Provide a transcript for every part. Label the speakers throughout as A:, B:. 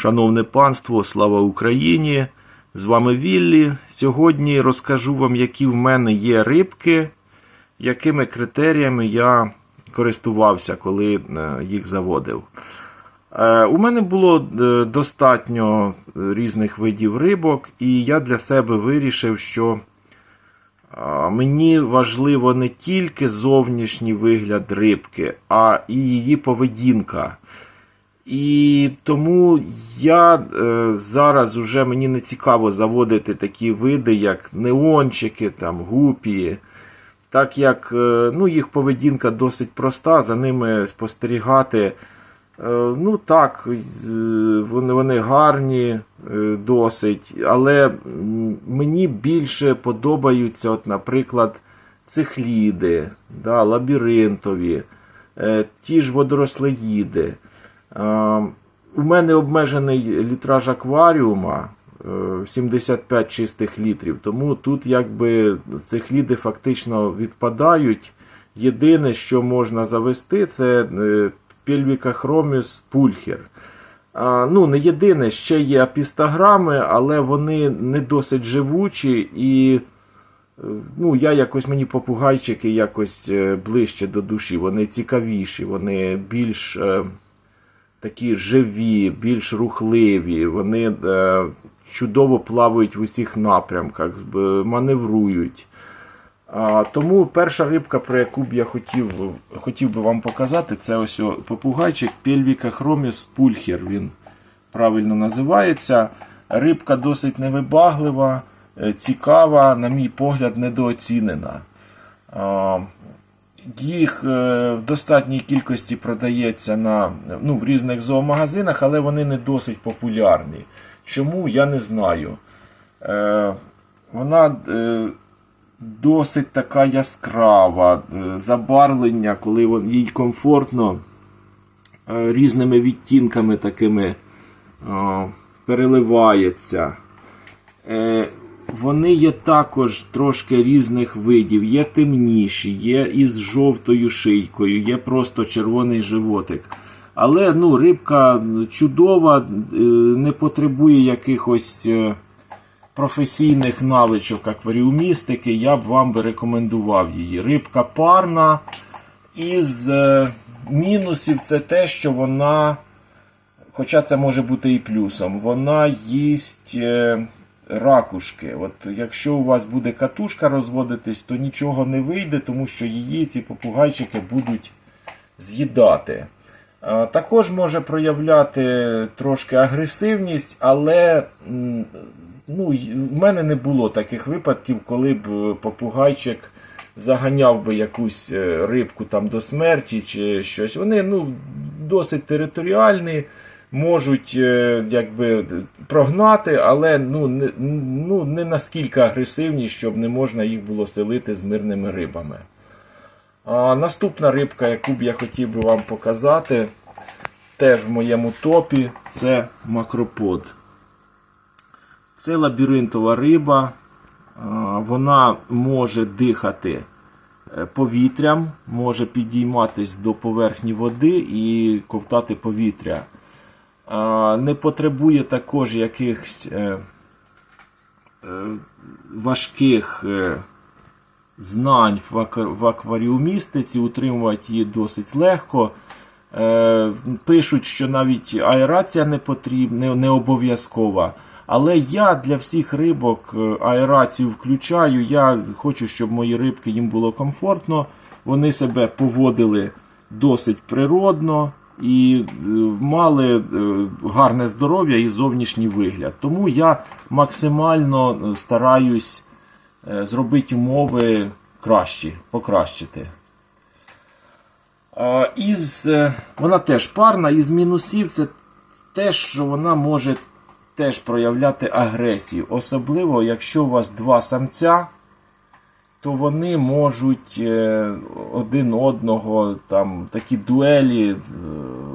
A: Шановне панство, слава Україні! З вами Віллі. Сьогодні розкажу вам, які в мене є рибки, якими критеріями я користувався, коли е, їх заводив. Е, У мене було е, достатньо різних видів рибок, і я для себе вирішив, що Мені важливо не тільки зовнішній вигляд рибки, а і її поведінка. І тому я е, зараз уже мені не цікаво заводити такі види, як неончики, там, гупії. Так як е, ну, їх поведінка досить проста, за ними спостерігати. е, Ну так, е, вони, вони гарні е, досить, але мені більше подобаються, от, наприклад, цихліди, да, лабіринтові, е, ті ж водорослеїди. Е, У мене обмежений літраж акваріума е, 75 чистих літрів, тому тут якби цихліди фактично відпадають. Єдине, що можна завести, це е, Пельвіка хроміс пульхер. Ну, не єдине, ще є апістаграми, але вони не досить живучі і. е, Ну, я якось мені попугайчики якось е, ближче до душі. Вони цікавіші, вони більш е, такі живі, більш рухливі, вони е, чудово плавають в усіх напрямках, маневрують. А, тому перша рибка, про яку б я хотів, хотів би вам показати, це ось попугайчик Пельвіка хроміс пульхер. Він правильно називається. Рибка досить невибаглива, е, цікава, на мій погляд, недооцінена. Їх е, в достатній кількості продається на, ну, в різних зоомагазинах, але вони не досить популярні. Чому я не знаю. Е, вона е, досить така яскрава, е, забарвлення, коли їй комфортно е, різними відтінками такими е, переливається. Е, Вони є також трошки різних видів. Є темніші, є із жовтою шийкою, є просто червоний животик. Але ну, рибка чудова, е, не потребує якихось е, професійних навичок акваріумістики. Я б вам би рекомендував її. Рибка парна. Із е, мінусів це те, що вона, хоча це може бути і плюсом, вона їсть ракушки. От Якщо у вас буде катушка розводитись, то нічого не вийде, тому що її ці попугайчики будуть з'їдати. Також може проявляти трошки агресивність, але ну, в мене не було таких випадків, коли б попугайчик заганяв би якусь е, рибку там до смерті чи щось. Вони ну, досить територіальні, можуть е, якби прогнати, але ну, не, ну, не наскільки агресивні, щоб не можна їх було селити з мирними рибами. А наступна рибка, яку б я хотів би вам показати, теж в моєму топі, це макропод. Це лабіринтова риба. Вона може дихати е, повітрям, може підійматись до поверхні води і ковтати повітря. Не потребує також якихось е, е, важких е, знань в акваріумістиці, утримувати її досить легко. Пишуть, що навіть аерація не потрібна, не, обов'язкова. Але я для всіх рибок аерацію включаю. Я хочу, щоб мої рибки їм було комфортно. Вони себе поводили досить природно і е, мали е, гарне здоров'я і зовнішній вигляд. Тому я максимально е, стараюсь зробити умови кращі, покращити. Із, вона теж парна, із мінусів це те, що вона може теж проявляти агресію. Особливо, якщо у вас два самця, то вони можуть е, один одного там такі дуелі е,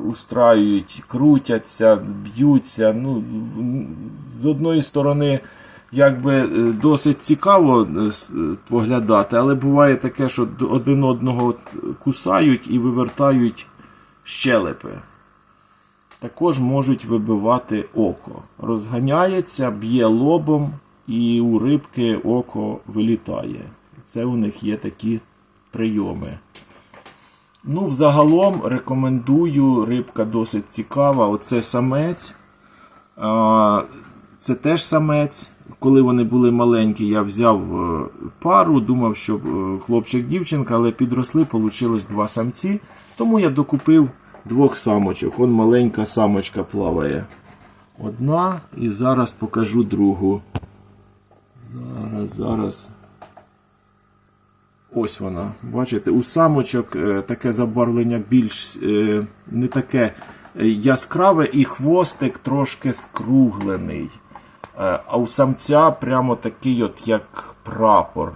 A: устраюють, крутяться, б'ються. Ну, з одної сторони, якби е, досить цікаво поглядати, але буває таке, що один одного кусають і вивертають щелепи. також можуть вибивати око. Розганяється, б'є лобом, і у рибки око вилітає. Це у них є такі прийоми. Ну, взагалом рекомендую, рибка досить цікава. Оце самець. Це теж самець. Коли вони були маленькі, я взяв е, пару, думав, що е, хлопчик-дівчинка, але підросли, вийшло два самці. Тому я докупив двох самочок. Вон маленька самочка плаває. Одна і зараз покажу другу. Зараз, зараз. Ось вона. Бачите, у самочок е, таке забарвлення більш е, не таке е, яскраве, і хвостик трошки скруглений. А у самця прямо такий, от як прапор,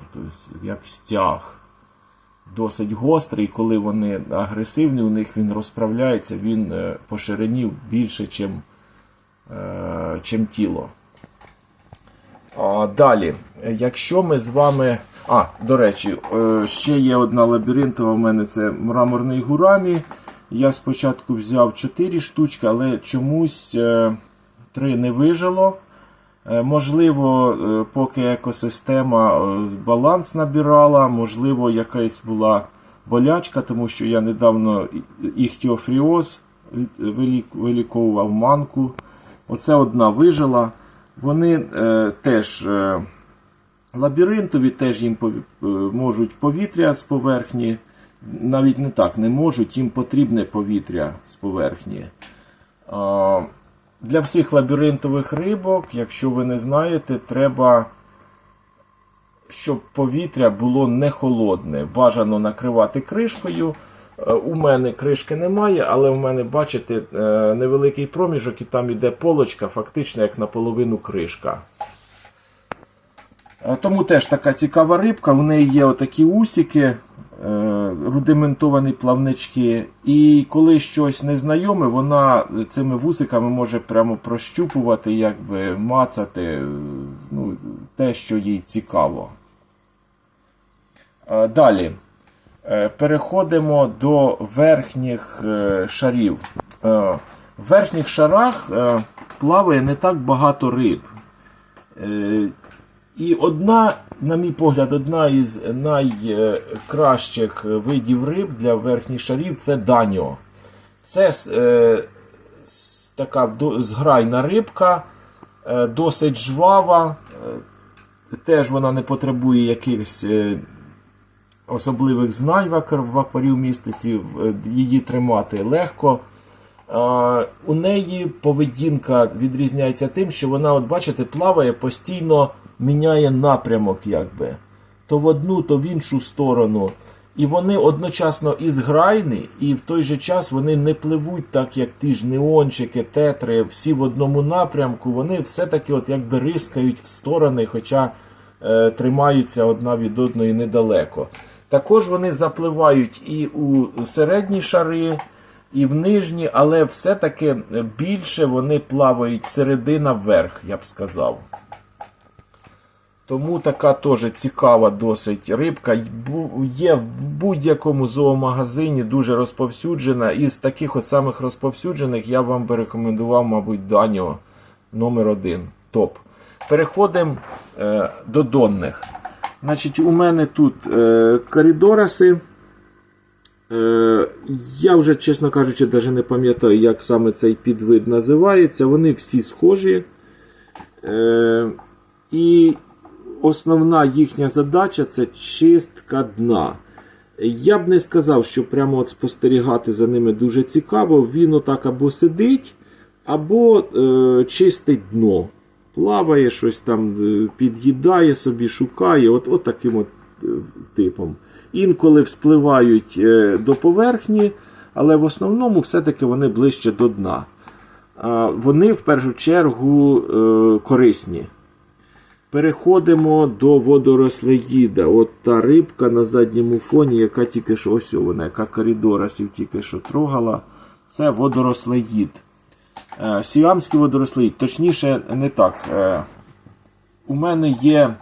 A: як стяг. Досить гострий, коли вони агресивні, у них він розправляється, він по ширині більше, чим, чим тіло. А, Далі, якщо ми з вами. А, до речі, е, ще є одна лабіринтова в мене це мраморний гурамі. Я спочатку взяв 4 штучки, але чомусь 3 не вижило. Е, Можливо, е, поки екосистема е, баланс набирала, можливо, якась була болячка, тому що я недавно іхтіофріоз вилік- виліковував манку. Оце одна вижила. Вони е, теж е, лабіринтові, теж їм е, можуть повітря з поверхні. Навіть не так, не можуть, їм потрібне повітря з поверхні. Для всіх лабіринтових рибок, якщо ви не знаєте, треба, щоб повітря було не холодне. Бажано накривати кришкою. Е, У мене кришки немає, але у мене, бачите, е, невеликий проміжок і там іде полочка, фактично як наполовину кришка. Е, Тому теж така цікава рибка. У неї є отакі усіки, е, рудиментовані плавнички. І коли щось незнайоме, вона цими вусиками може прямо прощупувати, якби мацати е, ну, те, що їй цікаво. Далі. Переходимо до верхніх шарів. В верхніх шарах плаває не так багато риб. Е, І одна, на мій погляд, одна із найкращих видів риб для верхніх шарів це даніо. Це е, така зграйна рибка, е, досить жвава. е, Теж вона не потребує якихось е, особливих знань в аквар- в акваріумістиці, е, її тримати легко. А, У неї поведінка відрізняється тим, що вона, от бачите, плаває, постійно міняє напрямок, якби. То в одну, то в іншу сторону. І вони одночасно і зграйні, і в той же час вони не пливуть так, як ті ж неончики, тетри, всі в одному напрямку. Вони все-таки от якби рискають в сторони, хоча е, тримаються одна від одної недалеко. Також вони запливають і у середні шари, і в нижні, але все-таки більше вони плавають середина вверх, я б сказав. Тому така теж цікава досить рибка. Є в будь-якому зоомагазині дуже розповсюджена. Із таких от самих розповсюджених я вам би рекомендував, мабуть, Даніо номер один. Топ. Переходимо е, до донних. Значить, у мене тут е, коридораси. Е, я вже, чесно кажучи, навіть не пам'ятаю, як саме цей підвид називається. Вони всі схожі. Е, і основна їхня задача це чистка дна. Я б не сказав, що прямо от спостерігати за ними дуже цікаво. Він отак або сидить, або е, чистить дно. Плаває, щось там е, під'їдає собі, шукає, от, от таким от е, типом. Інколи вспливають е, до поверхні, але в основному все-таки вони ближче до дна. Вони в першу чергу корисні. Переходимо до водорослеїда. От та рибка на задньому фоні, яка тільки що ось вона, яка коридорасів тільки що трогала. Це водорослеїд. Е, Сіамський водорослеїд. Точніше, не так. Е, У мене є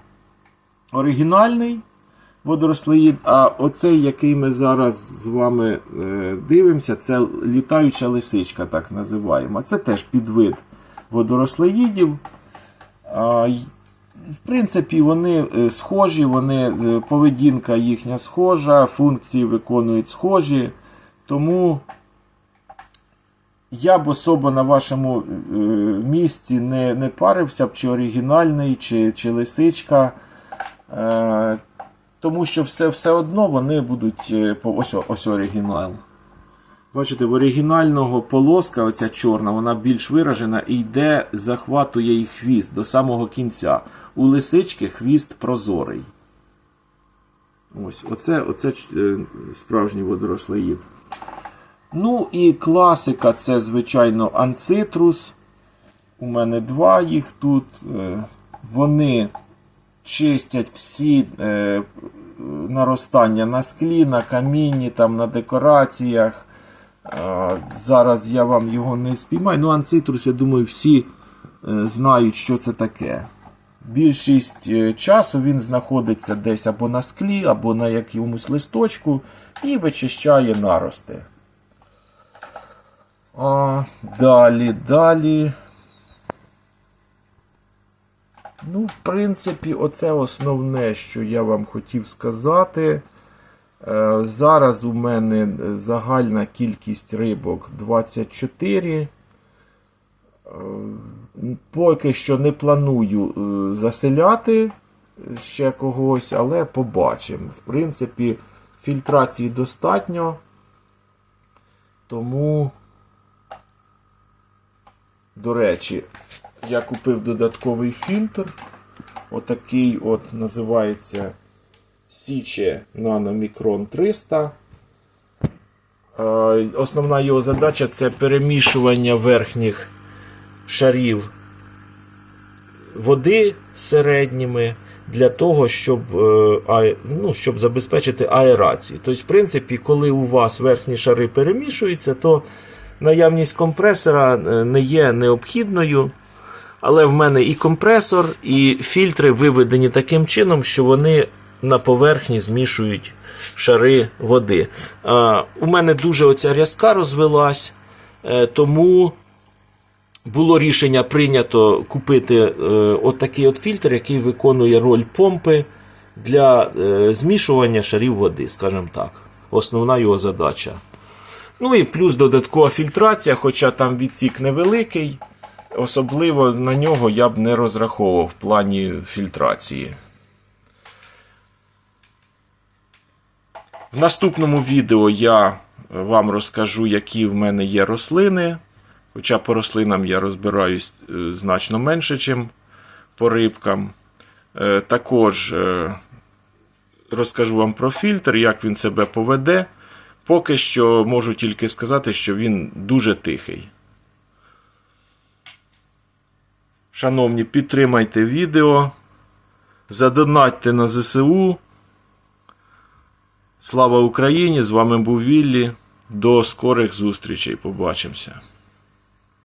A: оригінальний, водорослеїд. А оцей, який ми зараз з вами е, дивимося, це літаюча лисичка, так називаємо. Це теж підвид водорослеїдів. В принципі, вони е, схожі, вони, е, поведінка їхня схожа, функції виконують схожі. Тому я б особо на вашому е, місці не, не парився б, чи оригінальний, чи, чи лисичка. Е, тому що все, все одно вони будуть. Ось, ось оригінал. Бачите, в оригінального полоска, оця чорна, вона більш виражена і йде, захватує її хвіст до самого кінця. У лисички хвіст прозорий. Ось, оце, оце е, справжній водорослоїд. Ну і класика це, звичайно, анцитрус. У мене два їх тут. Е, Вони чистять всі е, наростання на склі, на камінні, там, на декораціях. Зараз я вам його не спіймаю. Ну, анцитрус, я думаю, всі знають, що це таке. Більшість е, часу він знаходиться десь або на склі, або на якомусь листочку і вичищає нарости. А, далі, далі. Ну, в принципі, оце основне, що я вам хотів сказати. Е, Зараз у мене е, загальна кількість рибок 24. Е, Поки що не планую е, заселяти ще когось, але побачимо. В принципі, фільтрації достатньо. Тому, до речі, я купив додатковий фільтр. Отакий от називається Січе Nanomicron 300. Е, Основна його задача це перемішування верхніх шарів води середніми для того, щоб, е, ну, щоб забезпечити аерацію. Тобто, в принципі, коли у вас верхні шари перемішуються, то наявність компресора е, не є необхідною. Але в мене і компресор, і фільтри виведені таким чином, що вони на поверхні змішують шари води. У мене дуже оця рязка розвелась, е, тому було рішення прийнято купити е, отакий от фільтр, який виконує роль помпи для е, змішування шарів води, скажімо так. Основна його задача. Ну і плюс додаткова фільтрація, хоча там відсік невеликий. Особливо на нього я б не розраховував в плані фільтрації. В наступному відео я вам розкажу, які в мене є рослини. Хоча по рослинам я розбираюсь е, значно менше, ніж по рибкам. Е, Також е, розкажу вам про фільтр, як він себе поведе. Поки що можу тільки сказати, що він дуже тихий. Шановні, підтримайте відео, задонатьте на ЗСУ. Слава Україні! З вами був Віллі. До скорих зустрічей. Побачимося.